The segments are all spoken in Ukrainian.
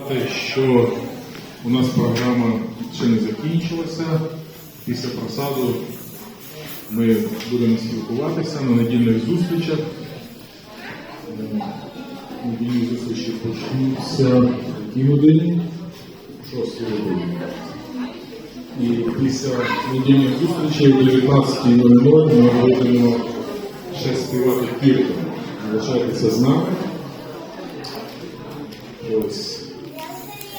сказати, що у нас програма ще не закінчилася. Після просаду ми будемо спілкуватися на недільних зустрічах. Недільні зустрічі почнуться в якій годині? 6 годині. І після недільних зустрічей о 19.00 ми будемо ще співати кірту. Залишайтеся з нами. Ось.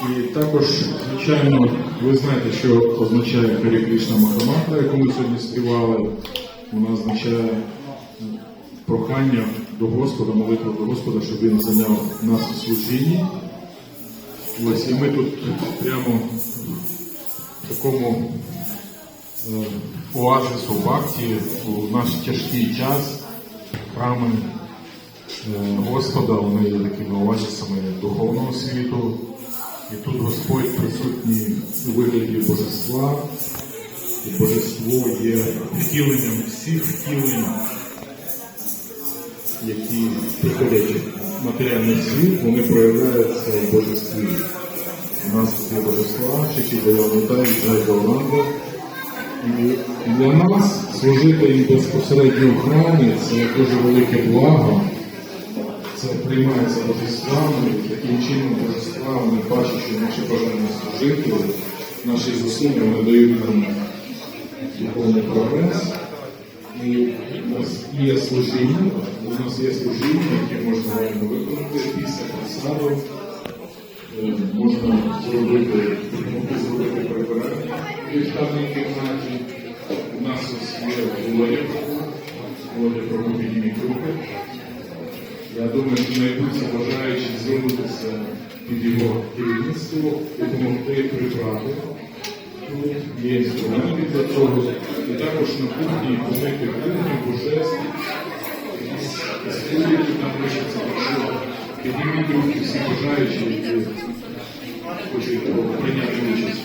І також, звичайно, ви знаєте, що означає Харі Кришна Махамантра, яку ми сьогодні співали. Вона означає прохання до Господа, молитва до Господа, щоб він зайняв нас у служінні. Ось, і ми тут прямо в такому е, оазису бакті у наш тяжкий час храми е, Господа, вони є такими оазисами духовного світу. І тут Господь присутній у вигляді божества, і божество є втіленням всіх втілень, які приходять в матеріальний світ, вони проявляються в божестві. У нас є божества, Чекі Баявота і Джай Галанда. І для нас служити їм безпосередньо в храмі це дуже велике благо. Це приймається божествами, і таким чином божества вони бачать, що наші бажання служити, наші зусилля вони дають нам духовний прогрес. І у нас є служіння, у нас є служіння, яке можна виконати після посаду. Е, Можна зробити, зробити прибирання в ліхтарній кімнаті. У нас є Прокоп, Володя Прокоп підніміть руки. Я думаю, що найбільше бажаючи звернутися під його керівництво, допомогти прибрати. Тут є інструменти для цього. І також на кухні помити кухню, божество. Студії там пишеться, що підніміть руки всі бажаючі, які хочуть прийняти участь.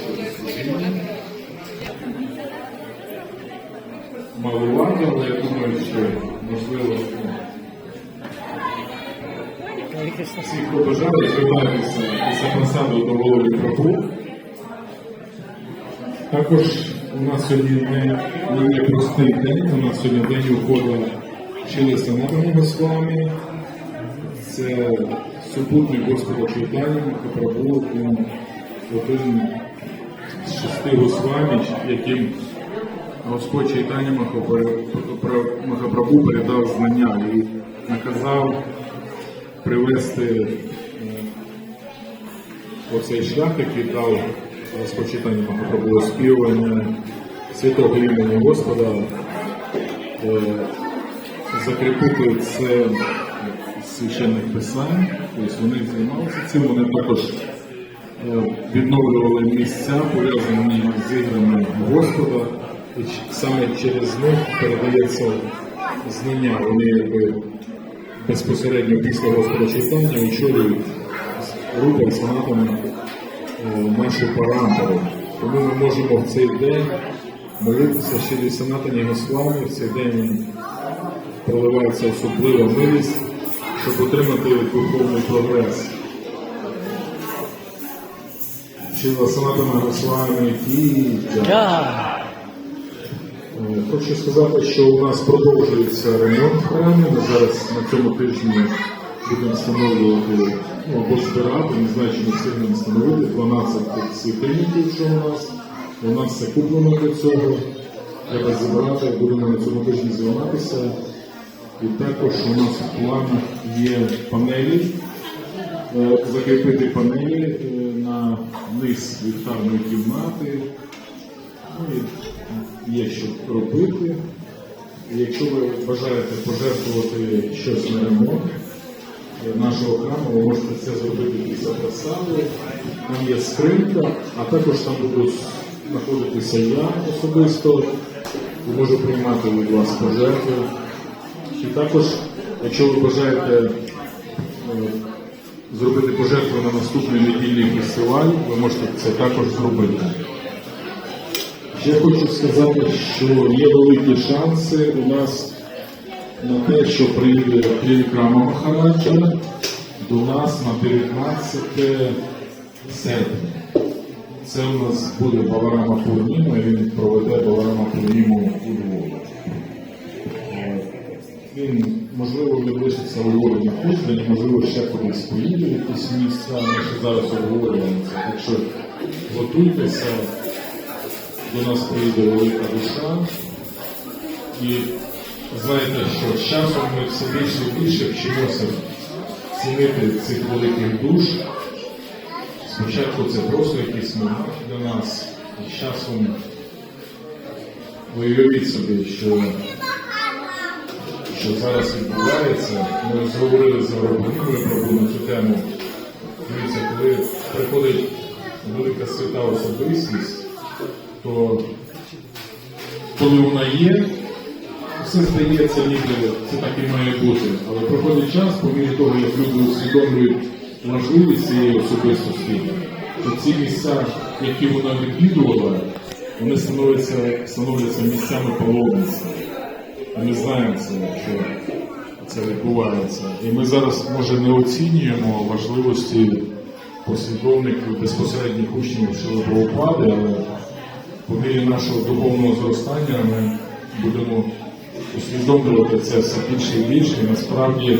Малувати, але я думаю, що можливо. Всі, хто бажає, звертайтеся після посаду до голови Прабу. Також у нас сьогодні не, непростий день, у нас сьогодні день уходу Шили Санатані Госвамі. Це супутник Господа Чайтані Махапрабу, він один з шести Госвамі, яким Господь Чайтані Махапрабу передав знання і наказав привести е, оцей шлях, який дав розпочитання Махапрабу оспівування святого імені Господа, е, закріпити це священних писань, тобто вони займалися цим, вони також е, відновлювали місця, пов'язані з іграми Господа, і саме через них передається знання. Вони якби безпосередньо після Господа читання очолюють група і санатами е, нашу. Тому ми можемо в цей день молитися щирі санатані Госвами, в цей день проливається особлива милість, щоб отримати духовний прогрес. Щила санатами Госвами ті. Хочу сказати, що у нас продовжується ремонт в храмі. Ми зараз на цьому тижні будемо встановлювати ну, або збирати, не знаю, чи ми встигнемо встановити 12 тих світильників, що у нас. У нас все куплено для цього. Треба збирати, будемо на цьому тижні займатися. І також у нас в планах є панелі, е, закріпити панелі е, на низ ліхтарної кімнати. Ну, є що робити. Якщо ви бажаєте пожертвувати щось на ремонт нашого храму, ви можете це зробити після просади. Там є скринька, а також там будуть знаходитися я особисто, можу приймати від вас пожертви. І також, якщо ви бажаєте е, зробити пожертву на наступний недільний фестиваль, ви можете це також зробити. Ще хочу сказати, що є великі шанси у нас на те, що прийде Трікрама Махараджа до нас на 19 серпня. Це у нас буде Баларама Пурніма, і він проведе Баларама Пурніму у Львові. Е, Він, можливо, він лишиться у Львові на тиждень, можливо, ще кудись поїде якісь місця, ми ще зараз обговорюємо це. Так що готуйтеся, до нас приїде велика душа. І знаєте, що з часом ми все більше і більше вчимося цінити цих великих душ. Спочатку це просто якийсь момент для нас, і з часом уявіть собі, що, що зараз відбувається. Ми зговорили з Європейською про цю тему. Дивіться, коли приходить велика свята особистість, то коли вона є, все здається, ніби це так і має бути. Але проходить час, по мірі того, як люди усвідомлюють важливість цієї особистості, то ці місця, які вона відвідувала, вони становляться, становляться місцями паломництва. І ми знаємо це, що це відбувається. І ми зараз, може, не оцінюємо важливості послідовників безпосередніх учнів Прабхупади, але по мірі нашого духовного зростання ми будемо усвідомлювати це все більше і більше. І насправді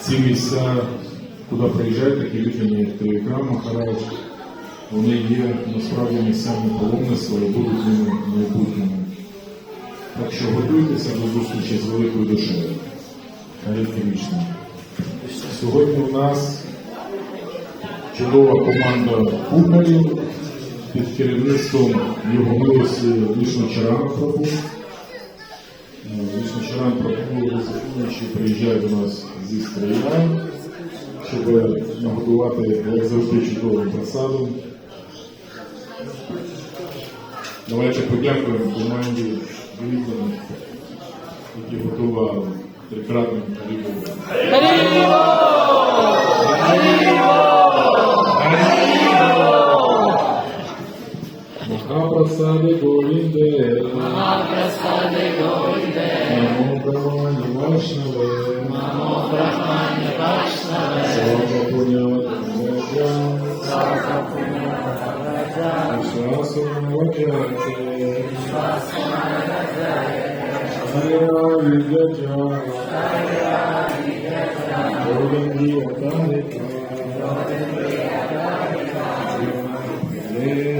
ці місця, куди приїжджають такі людини, як Телеграм Махарадж, вони є насправді місцями паломництва і будуть ними в майбутньому. Так що готуйтеся до зустрічі з великою душею. Харі Кришна. Сьогодні у нас чудова команда кухарів під керівництвом його милості Вішну Чарана Прабу. Вішну Чаран Прабу вночі приїжджає до нас зі Стрия, щоб нагодувати, як завжди, чудовим просадом. Давайте подякуємо команді Віктору, які готували трикратним Харібовим. Махапрасаде Mahaprasade Govinde Mahaprasade Govinde Namo Brahmane Vaishnave Namo Brahmane Vaishnave Sarva Punyatma Sarva Punyatma Vishwasana Vajrayate Vishwasana Vajrayate Sarva Vidyajaya Sarva Vidyajaya Govindiya Tarika Govindiya Tarika Govindiya Tarika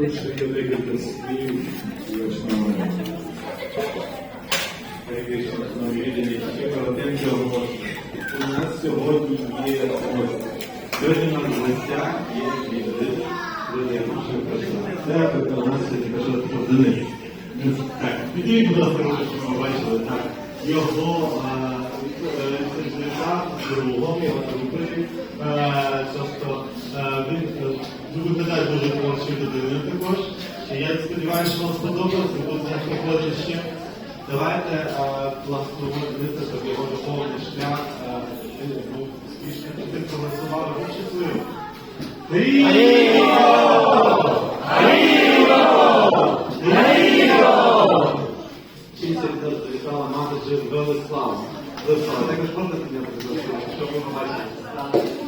У нас сьогодні є сьогодні на гостях є люди, люди. Це до нас сьогодні прийшов Денис. Так, підійдіть, будь ласка, щоб ми бачили. Так, його сертифікат другом, його групи. Тобто е, він е, виглядає дуже творчою людиною також. Я сподіваюся, що вам сподобалось, і буде захоче ще. Давайте е, благословити собі його духовний шлях, е, був успішним, і тим проголосували, будь щасливим. Велислав, також можна підняти Велислав, що ви побачите?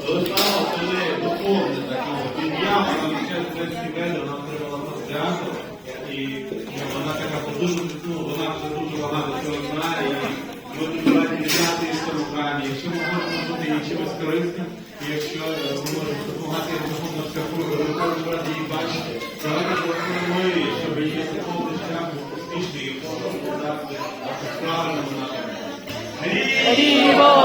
Велислава це не духовне таке ім'я, вона ще український веде, вона отримала патріарху, і вона така дуже, вона вже дуже багато цього знає, і ми дуже раді вітати в. Якщо ми бути їй чимось і якщо ми можемо допомагати їй духовно також її бачити. Давайте благословимо її, щоб її духовний шлях успішний і можна сказати в হরি ball